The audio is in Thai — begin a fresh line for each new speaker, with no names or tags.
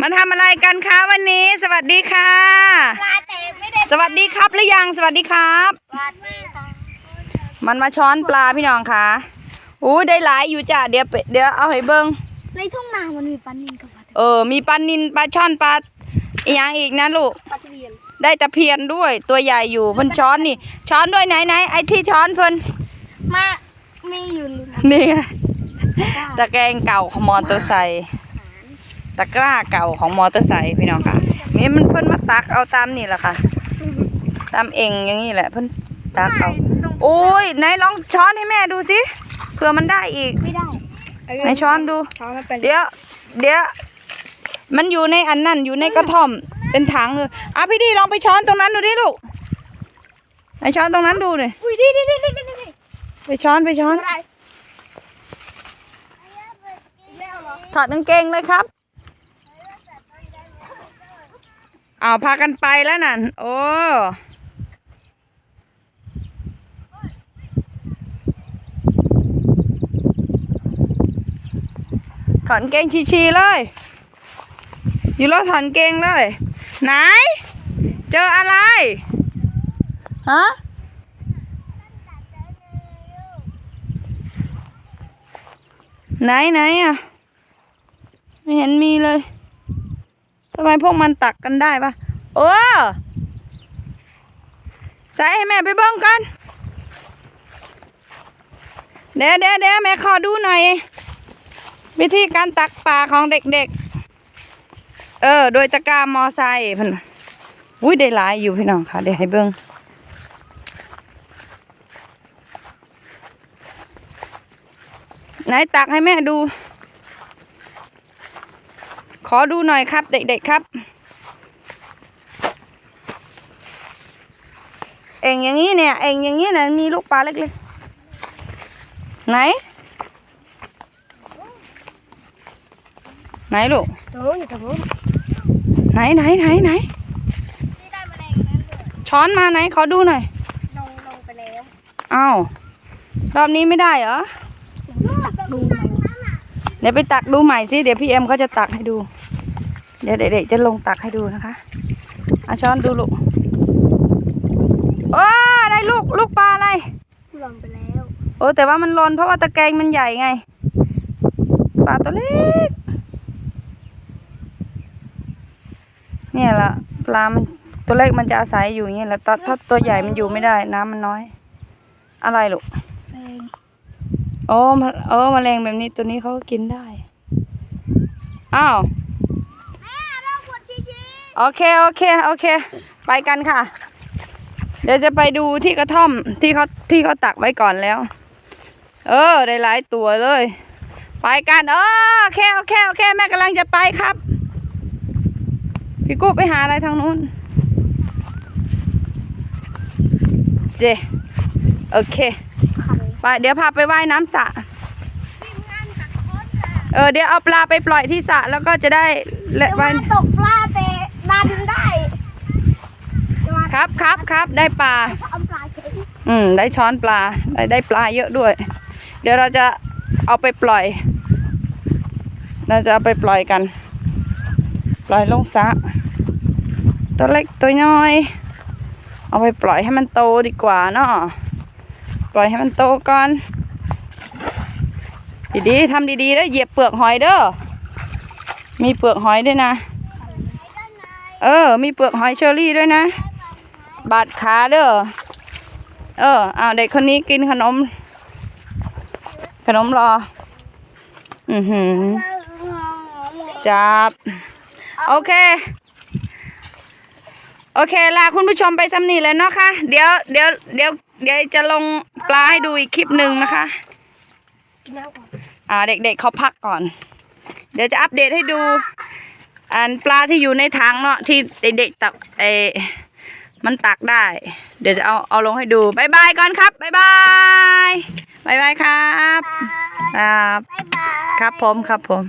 มาทำอะไรกันคะวันนี้ สวัสดีค่ะ
ปลาแต่ไม่ได้
สวัสดีครับหรือยังสวัสดีครับ
ปลาดีค่ะ
มันมาช้อนปลาพี่น้องค่ะอู้ได้หลายอยู่จ้ะเดี๋ยวไปเดี๋ยวเอาให้เบิ้ง
ในทุ่งนามันมีปลานิลกับปลา
เออมีปลานินปลาช่อนปลาอีหยังอีกนะลูก
ปลาตะเพียน
ได้ตะเพียนด้วยตัวใหญ่อยู่เพิ่นช้อนนี่ ช้อนด้วยไหนไหนไอ้ที่ช้อนเพิ่น
มาไม่อยู่ริม
นี่ไงตะแกรงเก่าของมอเตอร์ไซค์ ตะกร้าเก่าของมอเตอร์ไซค์พี่น้องค่ะ นี่มันเพิ่นมาตักเอาตามนี่แหละค่ะ ตามเองอย่างนี้แหละเพิ่นตักเอาโอ้ยไหนลองช้อนให้แม่ดูสิเผื่อมันได้อีก
ไม่ได้
ไหนช้อนดู
ช้อนมันเป็น
เดี๋ยวเดี๋ยวมันอยู่ในอันนั่นอยู่ในกระท่อมเป็นถังเลยอะพี่ดีลองไปช้อนตรงนั้นดูดิลูกไหนช้อนตรงนั้นดูหน่อย
อุ้ยดีดีดีดีดีดี
ไปช้อนไปช้อน
อะไรแล้วเหรอ
ถอดกางเกงเลยครับ เอาพากันไปแล้วนั่น โอ้ถอนเกงชีๆเลย อยู่รถถอนเกงเลย ไหน เจออะไร ฮะ ไหนไหนอะ ไม่เห็นมีเลย ทำไมพวกมันตักกันได้ปะโอ้ใส่ให้แม่ไปเบิ้งกัน เดี๋ยวเดี๋ยวเดี๋ยวแม่ขอดูหน่อย วิธีการตักปลาของเด็กๆ เออ โดยตะกร้ามอไซค์พันอุ้ยได้หลายอยู่พี่น้องค่ะเดี๋ยวให้เบิ้งไหนตักให้แม่ดู ขอดูหน่อยครับ เด็กๆครับ เองอย่างนี้เนี่ย เองอย่างนี้เนี่ยมีลูกปลาเล็กๆ ไหน ไหนลูก
ตรงนู้นอยู่ตรงนู้น
ไหนไหนไหนไหน
ที่ได้แมลงนั้นด้วย
ช้อนมาไหนขอดูหน่อย
ลงลงไปแล้ว
อ้าวรอบนี้ไม่ได้เหรอ
ตักดูไหม
เดี๋ยวไปตักดูใหม่สิ เดี๋ยวพี่เอ็มเขาจะตักให้ดู เดี๋ยวเด็กๆจะลงตักให้ดูนะคะเอาช้อนดูลูก โอ้ได้ลูกลูกปลาอะไร
ลงไปแล้ว
โอ้แต่ว่ามันหลนเพราะว่าตะแกรงมันใหญ่ไง ปลาตัวเล็ก เนี่ยละปลา มันตัวเล็กมันจะอาศัยอยู่อย่างนี้แหละถ้าถ้าตัวใหญ่มันอยู่ไม่ได้ น้ำมันน้อย อะไรลูก โอ้มะโอ้แมลงแบบนี้ตัวนี้เขาก็กินได้ อ้าว
แม่เราปวดชี้
โอเค โอเค โอเค ไปกันค่ะ เดี๋ยวจะไปดูที่กระท่อมที่เขาที่เขาตักไว้ก่อนแล้ว เออ ได้หลายตัวเลย ไปกันเออโอเค โอเค โอเค แม่กำลังจะไปครับ พี่กู้ไปหาอะไรทางนู้น เจ โอเค ไปเดี๋ยวพาไปว่ายน้ำสระ
ทีมงานตักโคตรค่ะ
เออเดี๋ยวเอาปลาไปปล่อยที่สระแล้วก็จะได้และ
จะ
ว่าย
มาตกปลาแต่ดันได้จะมา
ครับครับครับได้ปลา
เอาปลาเฉย
อืมได้ช้อนปลาได้ได้ปลาเยอะด้วย เดี๋ยวเราจะเอาไปปล่อย เราจะเอาไปปล่อยกัน ปล่อยลงสระตัวเล็กตัวน้อย เอาไปปล่อยให้มันโตดีกว่าเนาะป ล่อยให้มันโตก่อน ดีๆทำดีๆแล้วเหยียบเปลือกหอยเด้อ มีเปลือกหอยด้วยนะ เออ มีเปลือกหอยเชอรี่ด้วยนะ บาดขาเด้อ เอออ้าวเด็กคนนี้กินขนม ขนมรอ อือหือจับ โอเค โอเคลาคุณผู้ชมไปสำนีแล้วเนาะค่ะเดี๋ยวเดี๋ยวเดี๋ยวเดี๋ยวจะลงปลาให้ดูอีกคลิปหนึ่งนะคะ
กินน้ำก่อน
อ่าเด็กๆเขาพักก่อน เดี๋ยวจะอัปเดตให้ดูอันปลาที่อยู่ในถังเนาะที่เด็กๆตักเออมันตักได้ เดี๋ยวจะเอาเอาลงให้ดูบายบายก่อนครับบายบายบายบายครับ ครับ
บ๊ายบาย
ครับผมครับผม